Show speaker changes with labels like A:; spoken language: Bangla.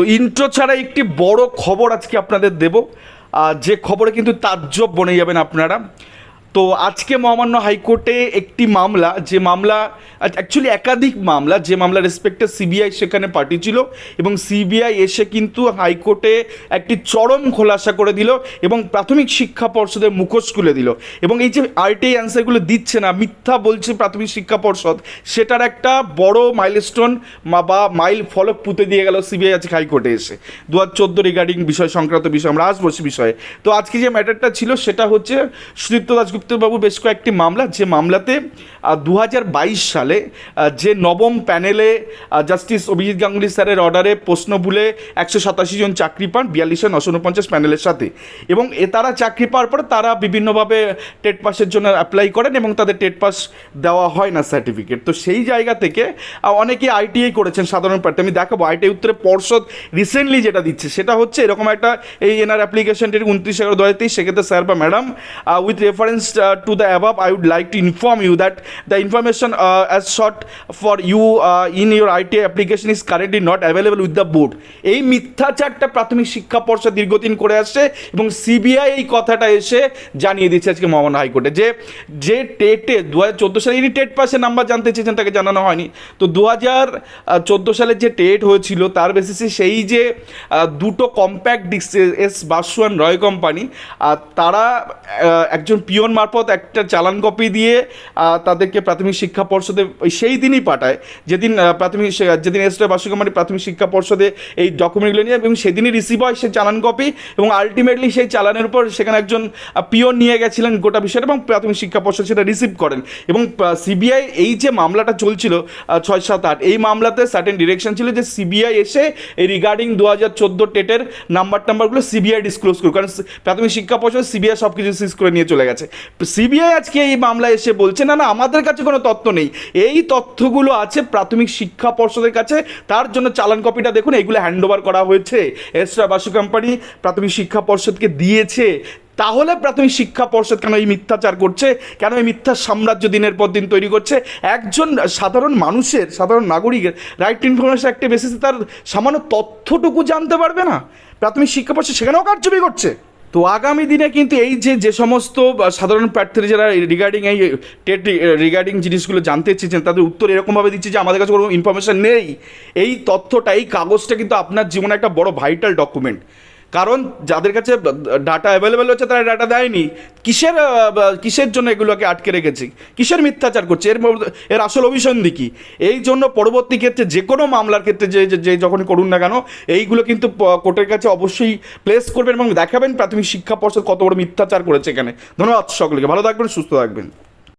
A: তো ইন্ট্রো ছাড়া একটি বড় খবর আজকে আপনাদের দেব। যে খবরে কিন্তু তাজ্জব বনে যাবেন আপনারা। তো আজকে মহামান্য হাইকোর্টে একটি মামলা, যে মামলা অ্যাকচুয়ালি একাধিক মামলা, যে মামলা রেসপেক্টে সিবিআই সেখানে পার্টি ছিল এবং সিবিআই এসে কিন্তু হাইকোর্টে একটি চরম খোলাসা করে দিল এবং প্রাথমিক শিক্ষা পর্ষদের মুখোশ খুলে দিল। এবং এই যে আরটিআই অ্যান্সারগুলো দিচ্ছে না, মিথ্যা বলছে প্রাথমিক শিক্ষা পর্ষদ, সেটার একটা বড় মাইলস্টোন বা মাইল ফলক পুঁতে দিয়ে গেল সিবিআই আজকে হাইকোর্টে এসে। দু হাজার চোদ্দ রিগার্ডিং বিষয়, সংক্রান্ত বিষয়, আমরা আসব বিষয়ে। তো আজকে যে ম্যাটারটা ছিল, সেটা হচ্ছে সুদীপ্ত দাসগুপ্তবাবু বেশ কয়েকটি মামলা। যে মামলাতে দু হাজার বাইশ সালে যে নবম প্যানেলে জাস্টিস অভিজিৎ গাঙ্গুলি স্যারের অর্ডারে প্রশ্ন ভুলে একশো সাতাশি জন চাকরি পান বিয়াল্লিশশো নশো উনপঞ্চাশ প্যানেলের সাথে। এবং এ তারা চাকরি পাওয়ার পরে তারা বিভিন্নভাবে টেট পাসের জন্য অ্যাপ্লাই করেন এবং তাদের টেট পাস দেওয়া হয় না সার্টিফিকেট তো সেই জায়গা থেকে অনেকে আইটিআই করেছেন সাধারণ প্রার্থী। আমি দেখাবো আইটিআই উত্তরে পর্ষদ রিসেন্টলি যেটা দিচ্ছে, সেটা হচ্ছে এরকম একটা এই এনার অ্যাপ্লিকেশনটির উনত্রিশ এগারো দু হাজার তেইশ, সেক্ষেত্রে স্যার বা madam with reference to the above I would like to inform you that the information as sought for you in your ITI application is currently not available with the board এই মিথ্যাচারটা প্রাথমিক শিক্ষা পর্ষদ দীর্ঘদিন করে আসছে এবং সিবিআই এই কথাটা এসে জানিয়ে দিচ্ছে আজকে মহামান্য হাইকোর্টে যে যে টেটে দু হাজার চোদ্দ সালে ইনি টেট পাসের নাম্বার জানতে চেয়েছেন, তাকে জানানো হয়নি। তো দু হাজার চোদ্দ সালে যে টেট হয়েছিল, তার বেসিসে সেই যে দুটো কম্প্যাক্ট ডিস্ক এস বাসুয়ান রয় কোম্পানি তারা একজন পিয়ন মারফত একটা চালান কপি দিয়ে তাদেরকে প্রাথমিক শিক্ষা পর্ষদে সেই দিনই পাঠায়। যেদিন প্রাথমিক যেদিন এস বাসু কোম্পানি প্রাথমিক শিক্ষা পর্ষদে এই ডকুমেন্টগুলো নিয়ে এবং সেদিনই রিসিভ হয় সেই চালান কপি এবং আলটিমেটলি সেই চালানের উপর সেখানে একজন পিয়ন নিয়ে গেছিলেন গোটা বিষয়টা এবং প্রাথমিক শিক্ষা পর্ষদ সেটা রিসিভ করেন। এবং সিবিআই এই যে মামলাটা চলছিল ছয় সাত আট, এই মামলাতে সার্টেন ডিরেকশন ছিল যে সিবিআই এসে এই রিগার্ডিং দু হাজার চোদ্দ টেটের নাম্বার টাম্বারগুলো সিবিআই ডিসক্লোজ করুক। কারণ প্রাথমিক শিক্ষা পর্ষদ সিবিআই সব কিছু সিজ করে নিয়ে চলে গেছে। সিবিআই আজকে এই মামলা এসে বলছে, না না, আমাদের কাছে কোনো তথ্য নেই। এই তথ্যগুলো আছে প্রাথমিক শিক্ষা পর্ষদের কাছে। তার জন্য চালান কপিটা দেখুন, এইগুলো হ্যান্ড ওভার করা হয়েছে। এসরা বাসু কোম্পানি প্রাথমিক শিক্ষা পর্ষদকে দিয়েছে। তাহলে প্রাথমিক শিক্ষা পর্ষদ কেন এই মিথ্যাচার করছে? কেন এই মিথ্যা সাম্রাজ্য দিনের পর দিন তৈরি করছে? একজন সাধারণ মানুষের, সাধারণ নাগরিকের রাইট ইনফরমেশন একটা বেসিসে তার সামান্য তথ্যটুকু জানতে পারবে না? প্রাথমিক শিক্ষা পর্ষদ সেখানেও কারচুপি করছে। তো আগামী দিনে কিন্তু এই যে যে সমস্ত সাধারণ প্রার্থীরা যারা রিগার্ডিং এই টেট রিগার্ডিং জিনিসগুলো জানতে চেয়েছেন, তাদের উত্তর এরকমভাবে দিচ্ছে যে আমাদের কাছে কোনো ইনফরমেশান নেই। এই তথ্যটা এই কাগজটা কিন্তু আপনার জীবনে একটা বড় ভাইটাল ডকুমেন্ট কারণ যাদের কাছে ডাটা অ্যাভেলেবেল হচ্ছে, তারা ডাটা দেয়নি। কিসের কিসের জন্য এগুলোকে আটকে রেখেছে? কিসের মিথ্যাচার করছে? এর এর আসল অভিসন্ধি কি? এই জন্য পরবর্তী ক্ষেত্রে যে কোনো মামলার ক্ষেত্রে যে- যে যখনই করুন না কেন, এইগুলো কিন্তু কোর্টের কাছে অবশ্যই প্লেস করবেন এবং দেখাবেন প্রাথমিক শিক্ষা পর্ষদ কত বড় মিথ্যাচার করেছে এখানে। ধন্যবাদ সকলকে। ভালো থাকবেন, সুস্থ থাকবেন।